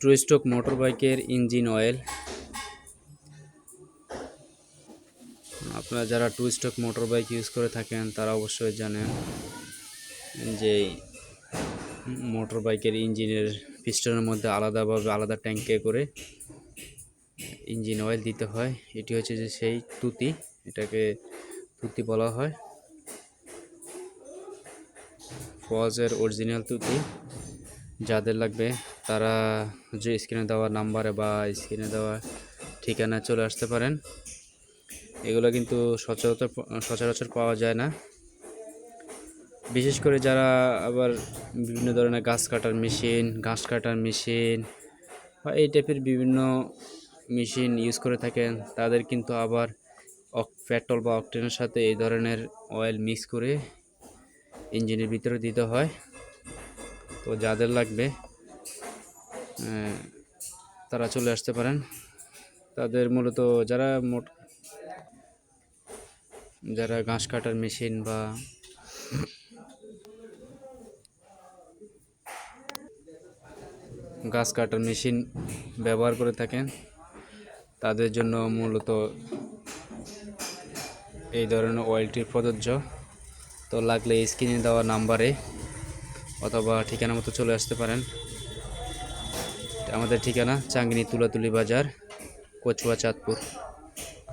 True stroke motor বাইকের engine oil. আপনারা যারা two stroke motor bike use করে থাকেন, তারা অবশ্যই জানেন যে মোটর বাইকের ইঞ্জিনের পিস্টনের মধ্যে আলাদাভাবে আলাদা ট্যাঙ্কে করে ইঞ্জিন অয়েল দিতে হয়। এটি হচ্ছে যে সেই তুতি, এটাকে তুতি বলা হয়। ফজের অরিজিনাল তুতি, যাদের লাগবে তারা যে স্ক্রিনে দেওয়া নাম্বারে বা স্ক্রিনে দেওয়া ঠিকানায় চলে আসতে পারেন। এগুলো কিন্তু সচরাচর সচরাচর পাওয়া যায় না। বিশেষ করে যারা আবার বিভিন্ন ধরনের গাছ কাটার মেশিন ঘাস কাটার মেশিন বা এই টাইপের বিভিন্ন মেশিন ইউজ করে থাকেন, তাদের কিন্তু আবার পেট্রোল বা অকটেনের সাথে এই ধরনের অয়েল মিক্স করে ইঞ্জিনের ভিতরে দিতে হয়। তো যাদের লাগবে তারা চলে আসতে পারেন। তাদের মূলত যারা মোট যারা ঘাস কাটার মেশিন বা গাছ কাটার মেশিন ব্যবহার করে থাকেন, তাদের জন্য মূলত এই ধরনের অয়েলটি প্রযোজ্য। তো লাগলে স্ক্রিনে দেওয়া নাম্বারে অথবা ঠিকানা মতো চলে আসতে পারেন। আমাদের ঠিকানা চাঙ্গিনী তুলাতুলি বাজার কচুয়া চাঁদপুর।